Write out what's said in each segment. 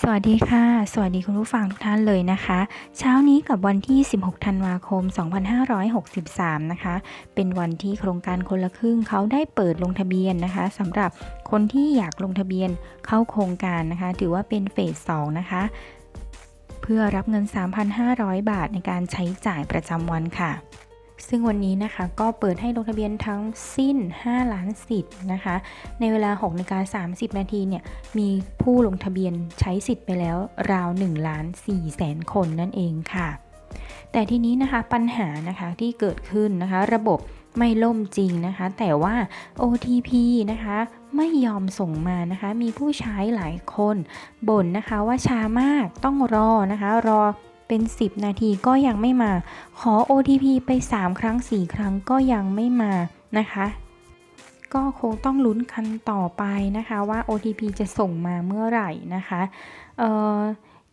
สวัสดีค่ะ สวัสดีคุณผู้ฟังทุกท่านเลยนะคะ เช้านี้กับวันที่ 16 ธันวาคม 2563 นะคะ เป็นวันที่โครงการคนละครึ่งเขาได้เปิดลงทะเบียนนะคะสำหรับคนที่อยากลงทะเบียนเข้าโครงการนะคะ ถือว่าเป็นเฟส 2 นะคะ เพื่อรับเงิน 3,500 บาทในการใช้จ่ายประจำวันค่ะ ซึ่งวันนี้นะคะก็เปิดให้ลงทะเบียนทั้งสิ้น 5 ล้านสิทธิ์นะคะ ในเวลา6นาฬิกา30 นาทีเนี่ยมีผู้ลงทะเบียนใช้สิทธิ์ไปแล้วราว1ล้าน4แสนคนนั่นเองค่ะ แต่ทีนี้นะคะปัญหานะคะที่เกิดขึ้นนะคะ ระบบไม่ล่มจริงนะคะ แต่ว่า OTP นะคะไม่ยอมส่งมานะคะ มีผู้ใช้หลายคนบ่นนะคะว่าช้ามากต้องรอนะคะ รอ เป็น 10 นาทีก็ยังไม่มา ขอ OTP ไป 3 ครั้ง 4 ครั้งก็ยังไม่มานะคะ ก็คงต้องลุ้นกันต่อไปนะคะว่า OTP จะส่งมาเมื่อไหร่นะคะ เอ่อ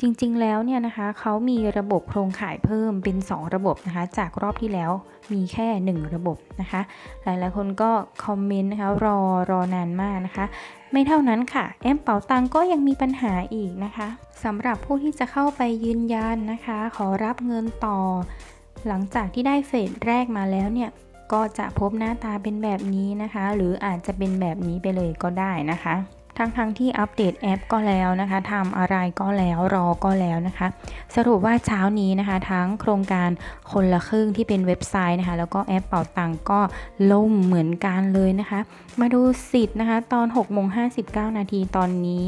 จริงๆ แล้วเนี่ยนะคะเขามีระบบโครงข่ายเพิ่มเป็น 2 ระบบนะคะ จากรอบที่แล้วมีแค่ 1 ระบบนะคะ หลายๆ คนก็คอมเมนต์นะคะรอรอนานมากนะคะ ไม่เท่านั้นค่ะ แอปเป๋าตังก็ยังมีปัญหาอีกนะคะสำหรับผู้ที่จะเข้าไปยืนยันนะคะ ขอรับเงินต่อ หลังจากที่ได้เฟสแรกมาแล้วเนี่ยก็จะพบหน้าตาเป็นแบบนี้นะคะ หรืออาจจะเป็นแบบนี้ไปเลยก็ได้นะคะ ทั้งๆทที่อัปเดตแอปก็แล้วนะคะทำอะไรก็แล้วรอก็แล้วนะคะ สรุปว่าเช้านี้นะคะ ทั้งโครงการคนละครึ่งที่เป็นเว็บไซต์นะคะ แล้วก็แอปเป่าตังก็ล่มเหมือนกันเลยนะคะ มาดูสิทธิ์นะคะ ตอน6โมง59 นาทีตอนนี้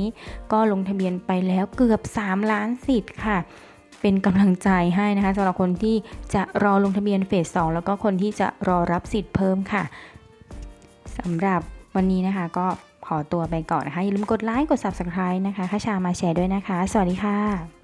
ก็ลงทะเบียนไปแล้วเกือบ 3 ล้านสิทธิ์ค่ะเป็นกำลังใจให้นะคะสำหรับคนที่จะรอลงทะเบียนเฟส 2 แล้วก็คนที่จะรอรับสิทธิ์เพิ่มค่ะสำหรับวันนี้นะคะก็ ขอตัวไปก่อนนะคะอย่าลืมกดไลค์กด Subscribe นะคะข้าชามาแชร์ด้วยนะคะ สวัสดีค่ะ